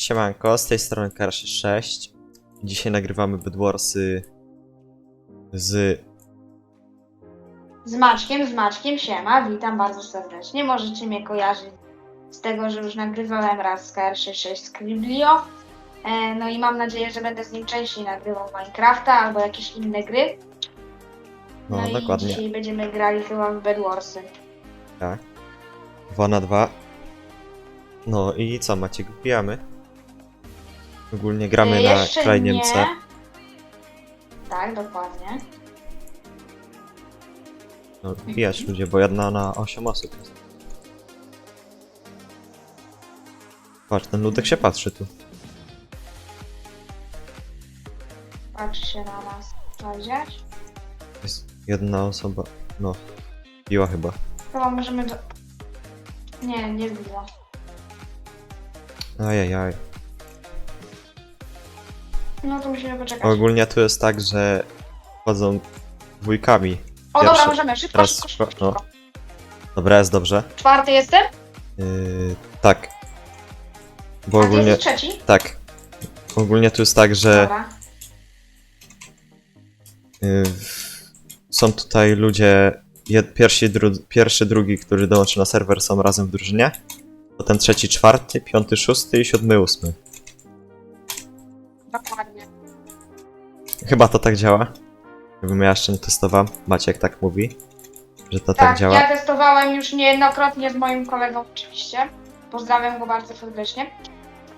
Siemanko, z tej strony Karaszy6. Dzisiaj nagrywamy Bedwarsy z... Z Maczkiem, z Maczkiem, siema, witam bardzo serdecznie. Możecie mnie kojarzyć z tego, że już nagrywałem raz z KR66 Scriblio. E, no i mam nadzieję, że będę z nim częściej nagrywał Minecrafta albo jakieś inne gry. No, i dokładnie. dzisiaj będziemy grali chyba w Bedwarsy. Tak. 2 na 2. No i co, Maciek, wbijamy? Ogólnie gramy na jeszcze krainie nie. MC. Tak, dokładnie. No, wbijać ludzie, bo jedna na 8 osób jest. Patrz, ten ludek się patrzy tu. Patrzy się na nas. Widziałeś? Jest jedna osoba. No. Biła chyba. Chyba możemy do... Nie, nie było. Ajajaj. No to musimy poczekać. Ogólnie tu jest tak, że chodzą dwójkami. O dobra, pierwszy- możemy, szybko, szybko, szybko, szybko, no. Dobra, jest dobrze. Czwarty jestem? Yy, tak. Bo A ty ogólnie. jesteś trzeci? Tak. Ogólnie tu jest tak, że Dobra. yy, są tutaj ludzie. Jed, pierwsi, dru, pierwszy, drugi, który dołączy na serwer, są razem w drużynie. Potem trzeci, czwarty, piąty, szósty i siódmy, ósmy. Dokładnie. Chyba to tak działa. Jakbym ja jeszcze nie testowałem. Maciek tak mówi, że to tak, Tak, działa. ja testowałem już niejednokrotnie z moim kolegą oczywiście. Pozdrawiam go bardzo serdecznie.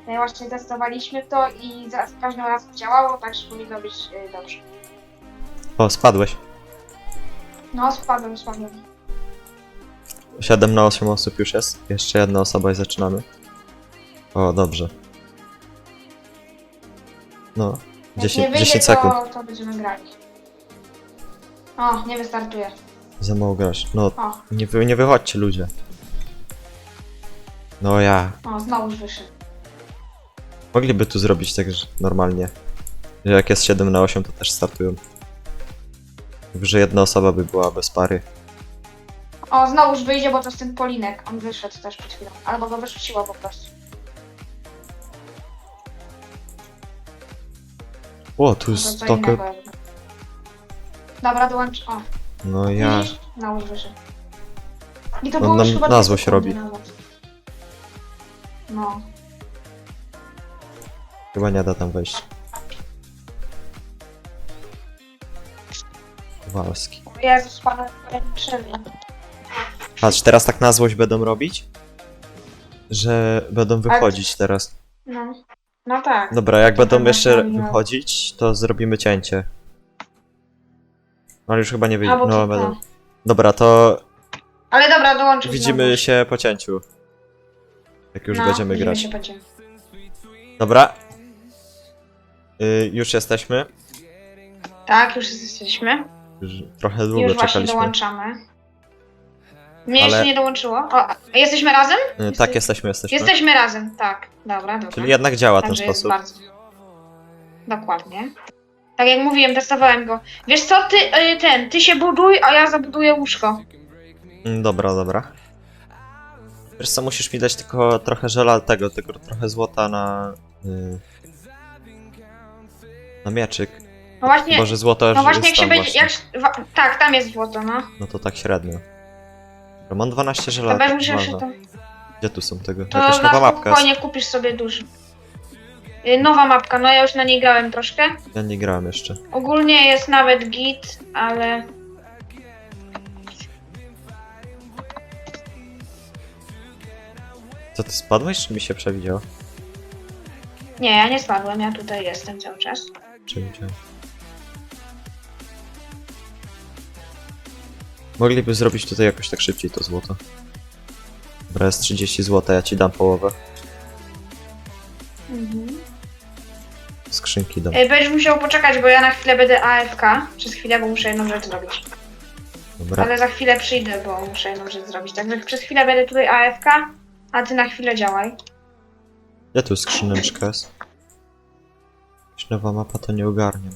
No i właśnie testowaliśmy to i za za każdym razem działało, także powinno być y, dobrze. O, spadłeś. No, spadłem, spadłem. 7 na 8 osób już jest. Jeszcze jedna osoba i zaczynamy. O, dobrze. No, 10, nie wyjdzie, 10 sekund. To, to będziemy grali. O, nie wystartuje. Za mało grasz. No, O, nie, wy, nie wychodźcie ludzie. No ja. o, znowu wyszedł. Mogliby tu zrobić tak że normalnie. Że jak jest 7 na 8 to też startują. Że jedna osoba by była bez pary. O, znowu już wyjdzie, bo to jest ten Polinek. On wyszedł też przed chwilą. Albo go wyrzuciło po prostu. O, tu to jest innego jakby. Dobra, dołącz. O, No ja. widzisz? Już wyszedł. I to No, było nam już chyba na dwie zło się sekundy robi. No. Chyba nie da tam wejść. Kowalski. O Jezus, pana przerwie. Patrz, teraz tak na złość będą robić, że będą wychodzić teraz. No. No tak. Dobra, jak będą jeszcze wychodzić, to zrobimy cięcie. Ale już chyba nie wyjdzie. Albo No, no, będą. Dobra, to Ale dobra, dołączył widzimy się po cięciu. Jak już no, będziemy grać. Się. Dobra. Y, już jesteśmy. Tak, już jesteśmy. Już trochę długo już właśnie czekaliśmy. dołączamy. Mnie Ale- jeszcze nie dołączyło. O, jesteśmy razem? Y, tak, jesteśmy, jesteśmy. Jesteśmy razem, tak. Dobra, dobra. Czyli jednak działa ten Także jest sposób. bardzo. Dokładnie. Tak jak mówiłem, testowałem go. Wiesz co, ty, y, ten, ty się buduj, a ja zabuduję łóżko. Mm, Dobra, dobra. Wiesz co, musisz mi dać tylko trochę żela tego, tylko trochę złota na... Y, na mieczyk. No właśnie, Boże, złoto już no właśnie jest jak się tam będzie, właśnie. jak, wa, tak, tam jest złoto, no. No to tak średnio. Mam 12 To żela. będziesz musiał się można. to... Gdzie tu są tego? To Jakaś nowa na mapka jest. spokojnie kupisz sobie dużo. Y, Nowa mapka, no ja już na niej grałem troszkę. Ja nie grałem jeszcze. Ogólnie jest nawet git, ale... Co, ty spadłeś, czy mi się przewidziało? Nie, ja nie spadłem, ja tutaj jestem cały czas. Przewidziałem. Mogliby zrobić tutaj jakoś tak szybciej to złoto. Dobra, jest 30 złota, ja ci dam połowę. Mhm. Skrzynki dam. Y, Będziesz musiał poczekać, bo ja na chwilę będę AFK. Przez chwilę, bo muszę jedną rzecz zrobić. Dobra. Ale za chwilę przyjdę, bo muszę jedną rzecz zrobić. Także przez chwilę będę tutaj AFK, a ty na chwilę działaj. Gdzie tu skrzyneczka jest? Jakaś nowa mapa to nie ogarniam.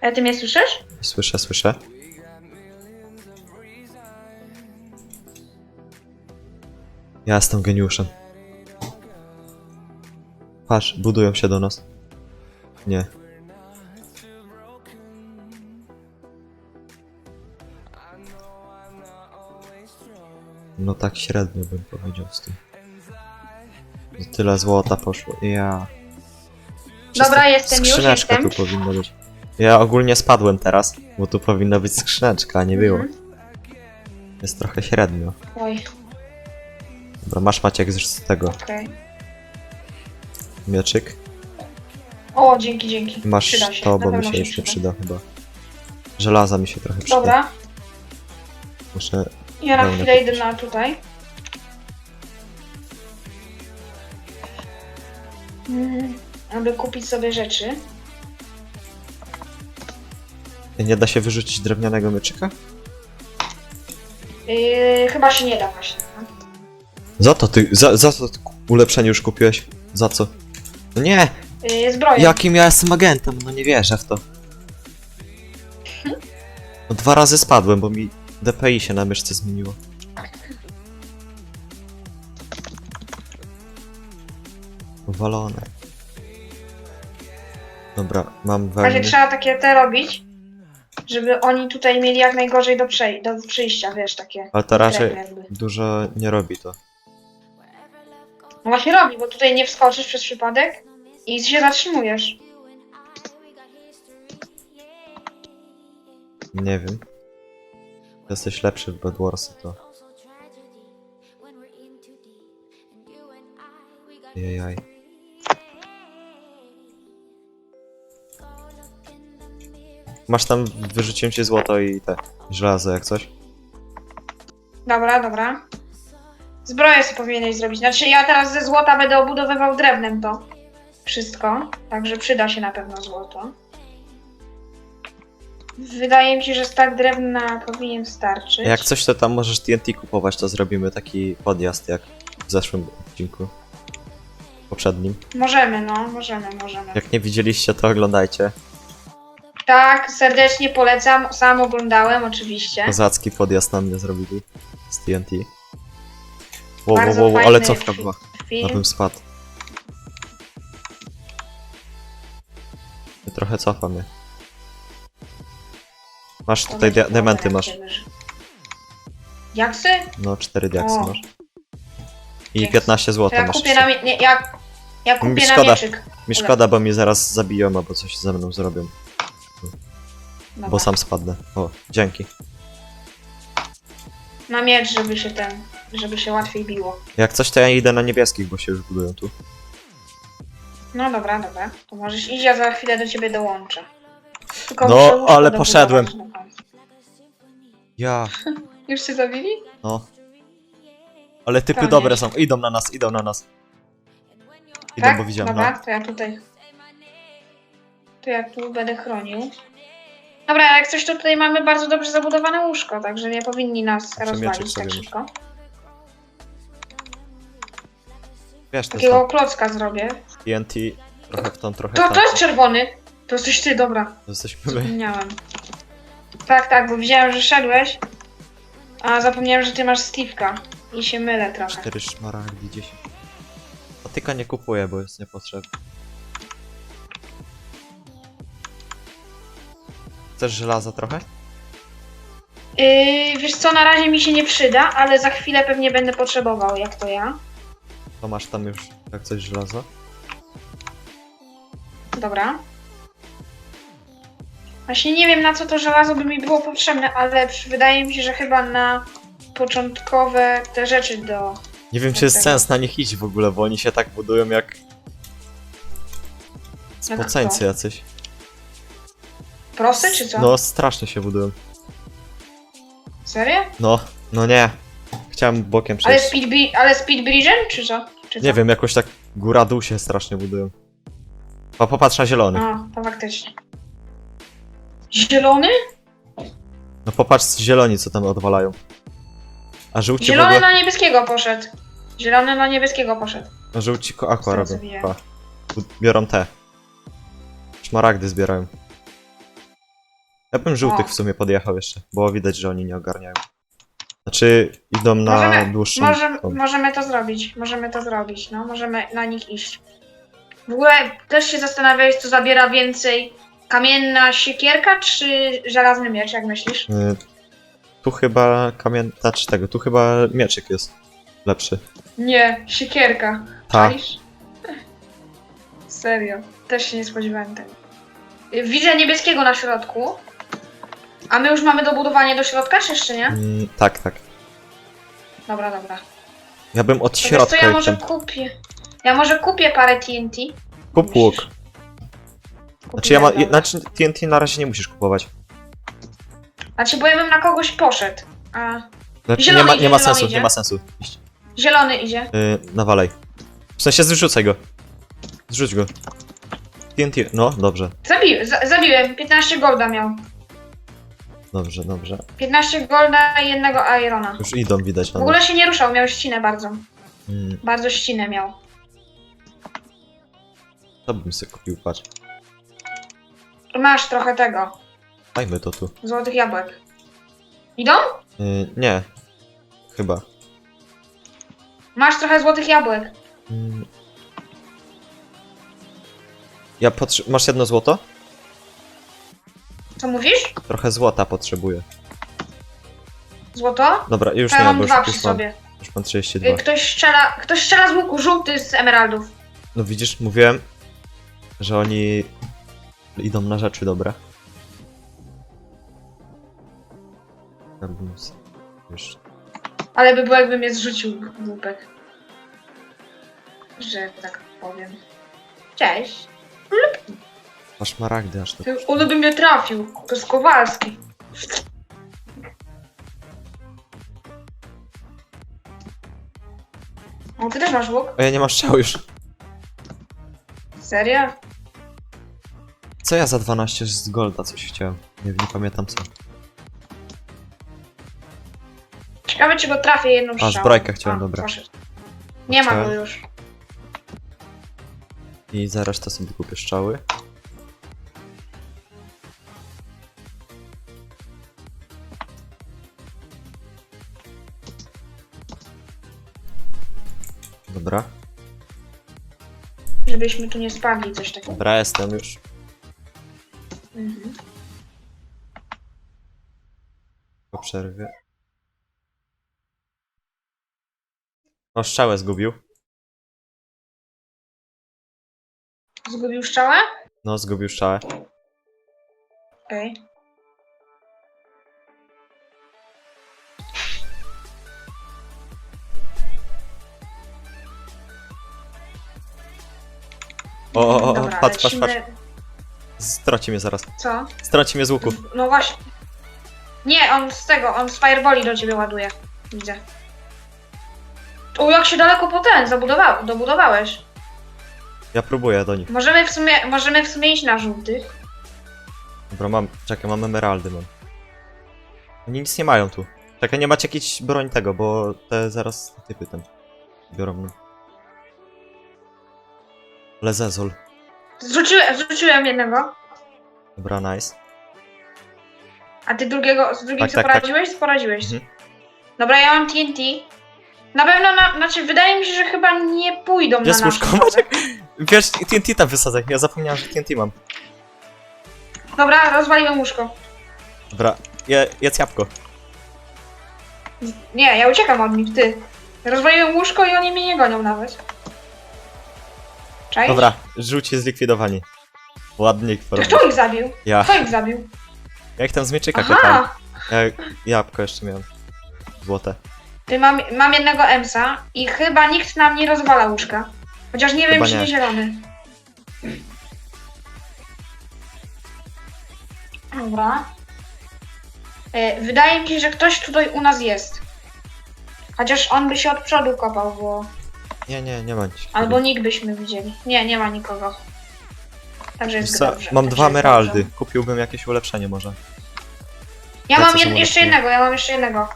Ale ty mnie słyszysz? Słyszę, słyszę. Ja jestem geniuszem. Patrz, budują się do nas. Nie. No tak średnio bym powiedział z tym. No Tyle złota poszło. Ja. Dobra, jestem już, Skrzyneczka jestem. tu powinna być. Ja ogólnie spadłem teraz, bo tu powinna być skrzyneczka, a nie było. Mhm. Jest trochę średnio. Oj, Dobra, masz Maciek z tego okej. mieczyk. O, dzięki, dzięki. Masz Przyda się, to, na bo mi pewno się już nie przyda chyba. Żelaza mi się trochę przyda. Dobra, Muszę... ja na Dobra. chwilę idę na tutaj. Mhm. Aby kupić sobie rzeczy. Nie da się wyrzucić drewnianego mieczyka? Yy, chyba się nie da właśnie. Za to ty, za, za to ty ulepszenie już kupiłeś? Za co? No nie! Yy, zbroja. Jakim ja jestem agentem? No nie wierzę w to. No dwa razy spadłem, bo mi DPI się na myszce zmieniło. Powalone. Dobra, mam Właśnie wełny. trzeba takie te robić, żeby oni tutaj mieli jak najgorzej do, przej- do przyjścia, wiesz, takie. Ale to raczej jakby. dużo nie robi to. No właśnie robi, bo tutaj nie wskoczysz przez przypadek i się zatrzymujesz. Nie wiem. Jesteś lepszy w Bad Warsy, to... Jajaj. Masz tam, wyrzuciłem ci złoto i te żelazo jak coś. Dobra, dobra. Zbroję sobie powinieneś zrobić. Znaczy ja teraz ze złota będę obudowywał drewnem to wszystko, także przyda się na pewno złoto. Wydaje mi się, że stak drewna powinien starczyć. Jak coś to tam możesz TNT kupować, to zrobimy taki podjazd jak w zeszłym odcinku. Poprzednim. Możemy, no, możemy, możemy. Jak nie widzieliście, to oglądajcie. Tak, serdecznie polecam. Sam oglądałem oczywiście. Kozacki podjazd na mnie zrobili z TNT. Wow, wow, Bardzo wow, fajny ale cofka fi- była. Film. Abym spadł. Ja Trochę cofa mnie. Masz tutaj dia- diamenty, masz. jak Jaksy? No, 4 diaksy O. masz. I Dzięki. 15 To złota ja masz. kupię na mie- nie, ja, ja kupię na szkoda. mieczyk. Mi szkoda, bo mnie zaraz zabiją albo coś ze mną zrobią, Dobra. bo sam spadnę. O, dzięki. Na miecz, żeby się ten, żeby się łatwiej biło. Jak coś, to ja idę na niebieskich, bo się już budują tu. No dobra, dobra. To możesz iść, ja za chwilę do ciebie dołączę. Tylko No, muszę łóżko ale dobudować poszedłem. na końcu. Ja, Już się zabili? no. Ale typy dobre są. Idą na nas, idą na nas. Idą, tak? bo widziałem, Dobra, no. to ja tutaj. To ja tu będę chronił. Dobra, jak coś to tutaj mamy bardzo dobrze zabudowane łóżko, także nie powinni nas rozwalić sobie tak muszę. szybko. Wiesz, to Takiego jest klocka zrobię. TNT, trochę w tą, trochę To, tam. to jest czerwony. To jesteś ty, dobra. Jesteśmy my. Zapomniałem. Tak, tak, bo widziałem, że szedłeś. A zapomniałem, że ty masz Steve'ka. I się mylę trochę. 4 szmaragdy, 10. Patyka nie kupuję, bo jest niepotrzebny. Chcesz żelaza trochę? Yy, wiesz co, na razie mi się nie przyda, ale za chwilę pewnie będę potrzebował, jak to ja. To masz tam już jak coś żelaza? Dobra. Właśnie nie wiem na co to żelazo by mi było potrzebne, ale przy- wydaje mi się, że chyba na początkowe te rzeczy do... Nie wiem, czy jest Dlatego. sens na nich iść w ogóle, bo oni się tak budują jak... Jak Spoceńcy kto? jacyś. Prosy czy co? No, strasznie się budują. Serio? No, no nie. Chciałem bokiem Ale przejść. speed, bri- ale speed bridge'em czy co? Czy co? Nie wiem, jakoś tak góra-dół się strasznie budują. O, popatrz na zielony. A, to faktycznie. Zielony? No popatrz zieloni, co tam odwalają. A żółci w Zielony ogóle... na niebieskiego poszedł. Zielony na niebieskiego poszedł. A żółci ko- aqua Co robią. Pa. Tu Biorą te. Szmaragdy zbierają. Ja bym żółtych O. w sumie podjechał jeszcze, bo widać, że oni nie ogarniają. Znaczy, idą na Możemy- dłuższą... Może, tą. możemy to zrobić. Możemy to zrobić, no. Możemy na nich iść. W ogóle też się zastanawiałeś, co zabiera więcej kamienna siekierka czy żelazny miecz, jak myślisz? Y, tu chyba kamień... Znaczy tego, tu chyba mieczyk jest lepszy. Nie, siekierka. Tak. Czaisz? Serio. Też się nie spodziewałem tego. Widzę niebieskiego na środku. A my już mamy dobudowanie do środka, czy jeszcze nie? Mm, tak, tak. Dobra, dobra. Ja bym od To wiesz środka co, ja jak może kupię. Ja może kupię parę TNT. Kup łuk. Znaczy, ja ma... Dobra. znaczy TNT na razie nie musisz kupować. Znaczy, bo ja bym na kogoś poszedł. A Znaczy, Zielony nie ma, idzie, nie ma zielony sensu, idzie. nie ma sensu. Iść. zielony idzie. Yy, nawalej. W sensie zrzucaj go. Zrzuć go. TNT, no, dobrze. Zabi za zabiłem. 15 golda miał. Dobrze, dobrze. 15 golda i jednego irona. Już idą widać W ogóle się nie ruszał, miał ścinę bardzo. Mm, Bardzo ścinę miał. to bym sobie kupił, patrz. Masz trochę tego. Dajmy to tu. Złotych jabłek. Idą? Yy, nie. Chyba. Masz trochę złotych jabłek. Mm. Ja potrze- Masz jedno złoto? Co mówisz? Trochę złota potrzebuję. Złoto? Dobra, już To nie ja mam, bo dwa już, przy już mam. sobie. Już mam 32. Y, Ktoś strzela, ktoś strzela z łuku, żółty z emeraldów. No widzisz, mówiłem, że oni idą na rzeczy dobre. Ja bym. Ale by było jakby mnie zrzucił łupek. Że tak powiem. Cześć. Masz maragdy aż to. Ty- On by mnie trafił. To jest Kowalski. O, ty też masz łuk? O, ja nie mam strzału już. Serio? Co ja za 12 z golda coś chciałem? Nie, nie pamiętam co. Ciekawe, czy go trafię jedną strzałą. zbrojkę chciałem, A, dobra. poszedł. Nie ma go Chciałem. już. I za resztę sobie kupię strzały. Dobra. Żebyśmy tu nie spadli, coś takiego. Dobra, jestem już. Mhm. Po przerwie. O, strzałę zgubił. Zgubił strzałę? No, zgubił strzałę. Okej. O, o, o, o Dobra, patrz, patrz, patrz. lecimy- Straci mnie zaraz. Co? Straci mnie z łuku. No właśnie. Nie, on z tego, on z fireboli do ciebie ładuje. Widzę. O, jak się daleko po ten zabudował, dobudowałeś. Ja próbuję do nich. Możemy w sumie, możemy w sumie iść na żółtych. Dobra, mam. Czekaj, mam emeraldy, mam. Oni nic nie mają tu. Czekaj, nie macie jakiejś broń tego, bo te zaraz typy tam biorą. mnie. Lezezol. Zrzuciłem, zrzuciłem jednego. Dobra, nice. A ty drugiego, z drugim Tak, co tak, tak. poradziłeś? Poradziłeś. Mhm. Dobra, ja mam TNT. Na pewno, na, znaczy wydaje mi się, że chyba nie pójdą Jest na łóżko, naszą Maciek? Wiesz, TNT tam wysadzaj. Ja zapomniałem, że TNT mam. Dobra, rozwaliłem łóżko. Dobra, je, jedz jabłko. Nie, ja uciekam od nich, ty. Rozwaliłem łóżko i oni mnie nie gonią nawet. Cześć? Dobra, rzuć zlikwidowani. Ładnie To porobił. kto ich zabił? Ja. Kto ich zabił? Ja ich tam z mieczyka klepałem. Aha! Ja jabłko jeszcze miałem. Złote. Ty mam, mam jednego Emsa i chyba nikt nam nie rozwala łóżka. Chociaż nie wiem, Chyba czy nie nie. zielony. Dobra. E, Wydaje mi się, że ktoś tutaj u nas jest. Chociaż on by się od przodu kopał, bo... Nie, nie, nie ma nic. Albo nikt byśmy widzieli. Nie, nie ma nikogo. Także Wiesz jest co, dobrze. mam także dwa jest emeraldy. dobrze. Kupiłbym jakieś ulepszenie może. Ja Ja mam jed jeszcze jednego, ja mam jeszcze jednego.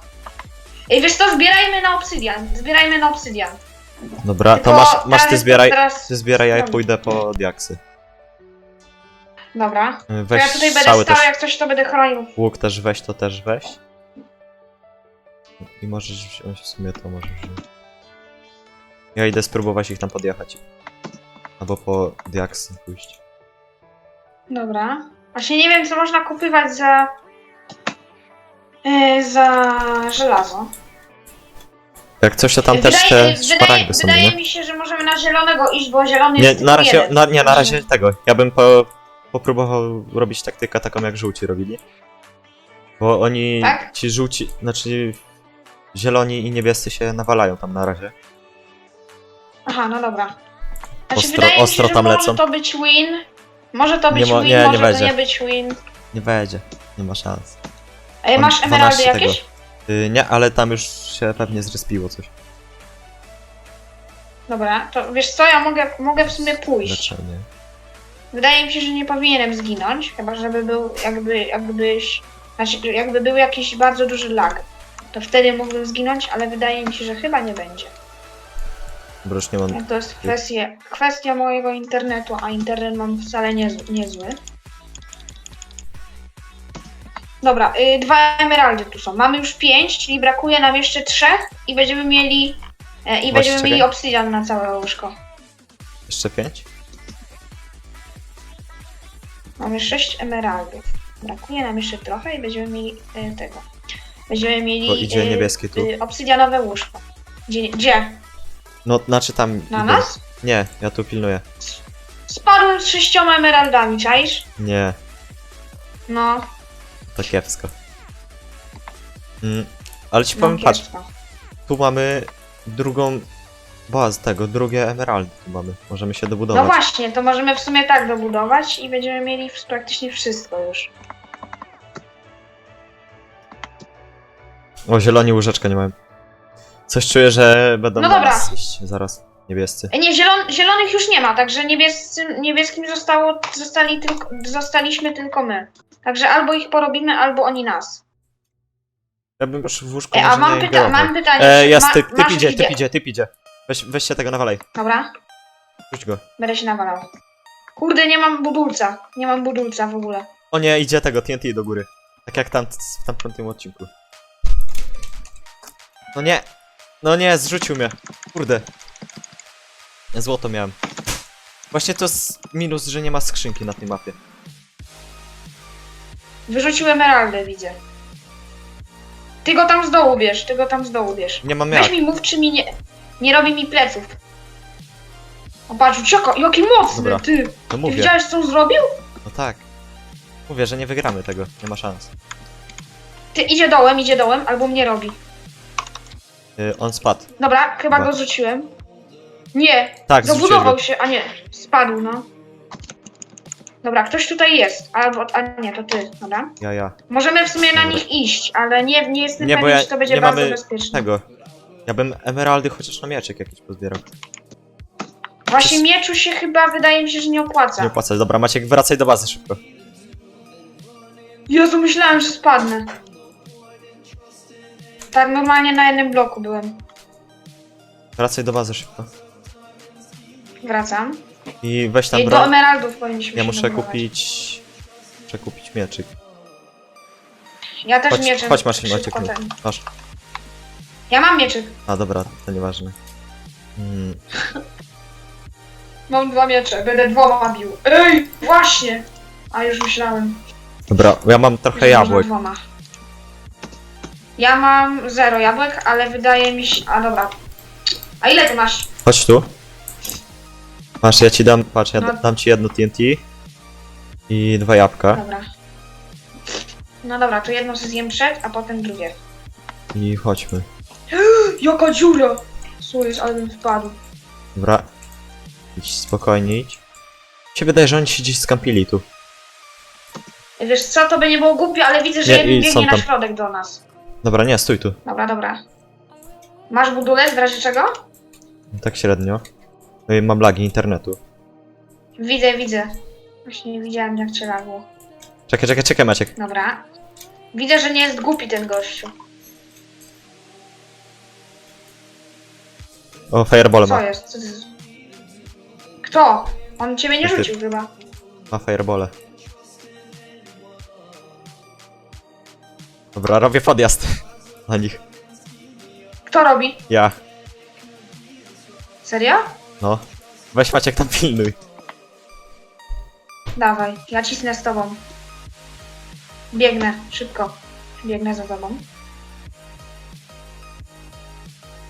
Ej, wiesz co, zbierajmy na obsydian. Zbierajmy na obsydian. Dobra, to Tylko masz, masz teraz ty jest- zbieraj. Teraz... Ty zbieraj, a ja Dobra. pójdę po diaksy. Dobra. To Weź ja tutaj będę strzały stał, też. jak coś to będę chronił. Łuk też weź, to też weź. I możesz wziąć w sumie to możesz wziąć. Ja idę spróbować ich tam podjechać. Albo po diaksy pójść. Dobra. Właśnie nie wiem, co można kupywać za... Yy, za żelazo. Jak coś, to tam też te wydaje, szmaragdy są, wydaje nie? mi się, że możemy na zielonego iść, bo zielony Nie, jest na tylko razie, jeden. na, nie, na razie tego. Ja bym po, popróbował robić taktykę taką, jak żółci robili. Bo oni, Tak? ci żółci, znaczy zieloni i niebiescy się nawalają tam na razie. Aha, no dobra. Znaczy, Ostro- wydaje mi ostro się, że tam może lecą. to być win. Może to być mo- win, nie, nie może to będzie. nie być win. Nie wejdzie, nie ma szans. Ej, Mam masz emeraldy 12 tego. jakieś? Y, nie, ale tam już się pewnie zrespiło coś. Dobra, to wiesz co, ja mogę, mogę w sumie pójść. Leczenie. Wydaje mi się, że nie powinienem zginąć, chyba żeby był jakby, jakbyś, znaczy jakby był jakiś bardzo duży lag. To wtedy mógłbym zginąć, ale wydaje mi się, że chyba nie będzie. Bo już nie mam... To jest kwestia, kwestia mojego internetu, a internet mam wcale nie, niezły. Dobra, y, dwa emeraldy tu są. Mamy już pięć, czyli brakuje nam jeszcze trzech i będziemy mieli e, i będziemy czekaj. mieli obsydian na całe łóżko. Jeszcze pięć? Mamy sześć emeraldów. Brakuje nam jeszcze trochę i będziemy mieli e, tego. Będziemy mieli Bo idzie e, niebieskie tu. e, obsydianowe łóżko. Gdzie? gdzie? No, znaczy tam... Na idę. nas? Nie, ja tu pilnuję. Spadłem z sześcioma emeraldami, czaisz? Nie, No, to kiepsko. Mm, ale ci no powiem, patrz, kiepsko. tu mamy drugą bazę tego, drugie emeraldy tu mamy. Możemy się No dobudować. właśnie, to możemy w sumie tak dobudować i będziemy mieli w- praktycznie wszystko już. O, zieloni łóżeczka nie mają. Coś czuję, że będą No na dobra. nas iść zaraz. Niebiescy. E, Nie, zielon, zielonych już nie ma, także niebiescy, niebieskim zostało, zostali tylko, zostaliśmy tylko my. Także albo ich porobimy, albo oni nas. Ja bym już w łóżku E, a może mam, nie pyta mam pytanie. E, jest ma- typ, typ masz idzie, typ idzie, typ idzie. Weź, weź się tego nawalej. Dobra, Rzuć go. będę się nawalał. Kurde, nie mam budulca. Nie mam budulca w ogóle. O nie, idzie tego TNT do góry. Tak jak tam w tamtym odcinku. No nie. No nie, zrzucił mnie. Kurde. Złoto miałem. Właśnie to jest minus, że nie ma skrzynki na tej mapie. Wyrzucił emeraldę, widzę. Ty go tam z dołu bierz, ty go tam z dołu bierz. Nie mam Weź jak. mi mów, czy mi nie, nie robi mi pleców. O patrz, czeka, jaki mocny, Dobra, ty. No Ty mówię. widziałeś, co on zrobił? No tak. Mówię, że nie wygramy tego. Nie ma szans. Ty, idzie dołem, idzie dołem, albo mnie robi. Yy, on spadł. Dobra, chyba Chyba. go zrzuciłem. Nie, Tak, go. się, a nie, spadł, no. Dobra, ktoś tutaj jest, albo, a nie, to ty, dobra. Ja, ja. Możemy w sumie na Dobra. nich iść, ale nie, nie jestem Nie, bo pewien, ja- czy to będzie nie bardzo mamy bezpieczne. Tego. Ja bym emeraldy chociaż na mieczek jakiś pozbierał. Właśnie mieczu się chyba, wydaje mi się, że nie opłaca. Nie opłacać. Dobra, Maciek, wracaj do bazy szybko. Jezu, myślałem, że spadnę. Tak normalnie na jednym bloku byłem. Wracaj do bazy szybko. Wracam. I weź tam I do emeraldów powinniśmy Ja się muszę kupić... Muszę kupić mieczyk. Ja też Chodź, mieczem chodź Maciek, szybko ten. Masz. Ja mam mieczyk. A dobra, to nieważne. Mm, Mam dwa miecze, będę dwoma bił. Ej, właśnie! A już myślałem. dobra, ja mam trochę że jabłek. Dwoma. Ja mam zero jabłek, ale wydaje mi się... A dobra. A ile ty masz? Chodź tu. Masz, ja ci dam, patrz, ja No. dam ci jedno TNT. I dwa jabłka. Dobra. No dobra, to jedno sobie zjem przed, a potem drugie. I chodźmy. Jaka dziura! Jest, ale bym wpadł. Dobra. Idź spokojnie, idź. Mi się wydaje, że oni się gdzieś skampili tu. Wiesz co, to by nie było głupie, ale widzę, że Nie, jeden i biegnie na tam. środek do nas. Dobra, nie, stój tu. Dobra, dobra. Masz budulec w razie czego? Tak średnio. No i mam lagi internetu. Widzę, widzę. Właśnie nie widziałem jak cię lagło. Czekaj, czekaj, czekaj Maciek. Dobra. Widzę, że nie jest głupi ten gościu. O, fireball Co ma. jest? Co to jest? Kto? On ciebie nie Ty. rzucił chyba. Ma firebole. Dobra, robię podjazd na nich. Kto robi? Ja, Serio? no. Weź Maciek tam pilnuj. Dawaj, ja cisnę z tobą. Biegnę, szybko. Biegnę za tobą.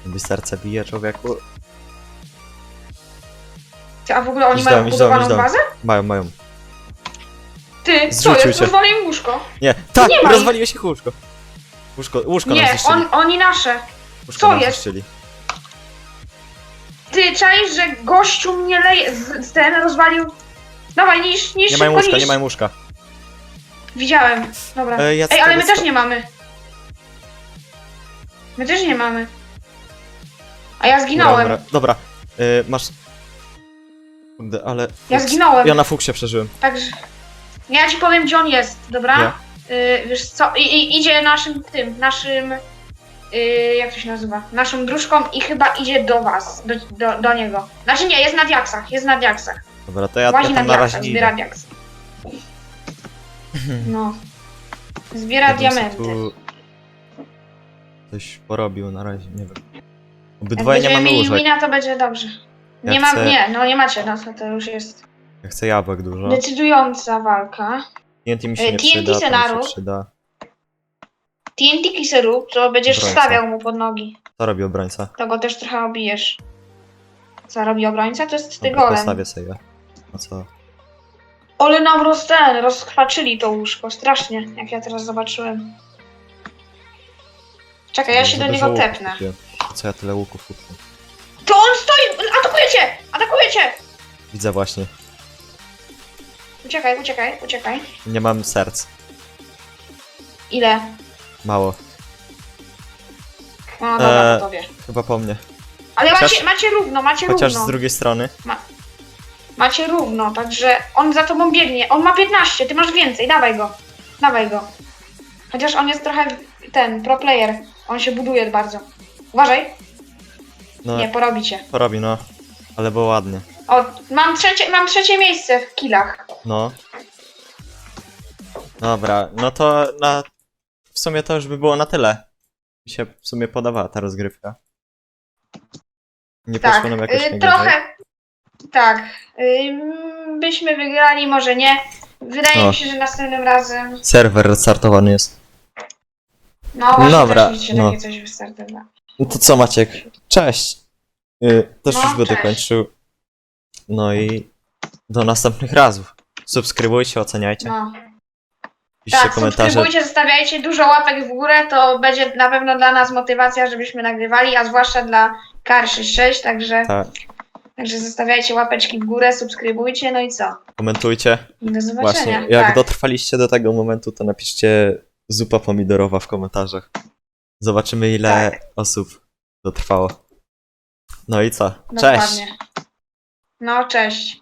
Gdy serce bije człowieku. Ty, a w ogóle oni Idź mają idź idź budowaną bazę? Mają, mają. Ty, co Zrzucił jest? cię. Rozwalił łóżko. Nie, tak! Nie ma ich. łóżko. Łóżko, łóżko nam Nie, zniszczyli. on, oni nasze. Łóżko co nam jest? zniszczyli. Ty, czaisz, że gościu mnie leje, z, z ten rozwalił... Dawaj, niż, niż Nie mają łóżka, nie mają łóżka. Widziałem, dobra. E, ja Ej, ale my też nie mamy. My też nie mamy. A ja zginąłem. Dobra, dobra. Y, masz... Kurde, ale... Ja zginąłem. Ja na fuksie przeżyłem. Także. Ja ci powiem, gdzie on jest, dobra? Y, wiesz co? I, i, idzie naszym tym, naszym. Y, jak to się nazywa? Naszą dróżką i chyba idzie do was, do, do, do niego. Znaczy nie, jest na diaksach, jest na diaksach. Dobra, to ja, ja Łazi tam na na razie diaksach, nie zbiera idę. diaksy. No. Zbiera Ja bym se diamenty. tu Coś porobił na razie, nie wiem. Obydwoje nie mamy mieli łóżek. wina, to będzie dobrze. Ja Nie mam, chcę- nie, no nie macie, no to, to już jest Ja chcę jabłek dużo. decydująca walka. TNT mi się E, nie TNT przyda, to mi się przyda. TNT kiseru, to będziesz Obrońca. stawiał mu pod nogi. Co robi obrońca? To go też trochę obijesz. Co robi obrońca? To jest ty Dobra, golem. postawię sobie. No co? Ale nam roz, ten, rozchwaczyli to łóżko, strasznie, jak ja teraz zobaczyłem. Czekaj, ja się Za do dużo niego łuków tepnę. kupiłem. Co ja tyle łuków kupiłem? To on stoi! Atakuje cię! Atakuje cię! Widzę właśnie. Uciekaj, uciekaj, uciekaj. Nie mam serc. Ile? Mało. No dobra, Eee, to. Chyba po mnie. Ale chociaż- macie, macie równo, macie Chociaż równo. z drugiej strony. Macie równo, także on za tobą biegnie. On ma 15, ty masz więcej, dawaj go. Dawaj go. Chociaż on jest trochę ten, pro player. On się buduje bardzo. Uważaj, No, nie, porobi cię. porobi, no. Ale było ładnie. O, mam trzecie, mam trzecie miejsce w killach. No. Dobra, no to na... W sumie to już by było na tyle. Mi się w sumie podobała ta rozgrywka. Nie Tak, poszło nam jakoś y, najgorzej. trochę. Tak. Y, byśmy wygrali, może nie. Wydaje O. mi się, że następnym razem. Serwer restartowany jest. No właśnie, Dobra, też mi się no. takie coś wystartowało. No to co Maciek? Cześć! Yy, też No, już będę cześć. kończył. No i do następnych razów. Subskrybujcie, oceniajcie, No. piszcie Tak, komentarze. subskrybujcie, zostawiajcie dużo łapek w górę, to będzie na pewno dla nas motywacja, żebyśmy nagrywali, a zwłaszcza dla Karszy 6, także, Tak, także zostawiajcie łapeczki w górę, subskrybujcie, no i co? komentujcie. Do zobaczenia. Właśnie, jak tak. dotrwaliście do tego momentu, to napiszcie zupa pomidorowa w komentarzach. Zobaczymy ile Tak. osób dotrwało. No i co? Cześć! Dokładnie. No, cześć.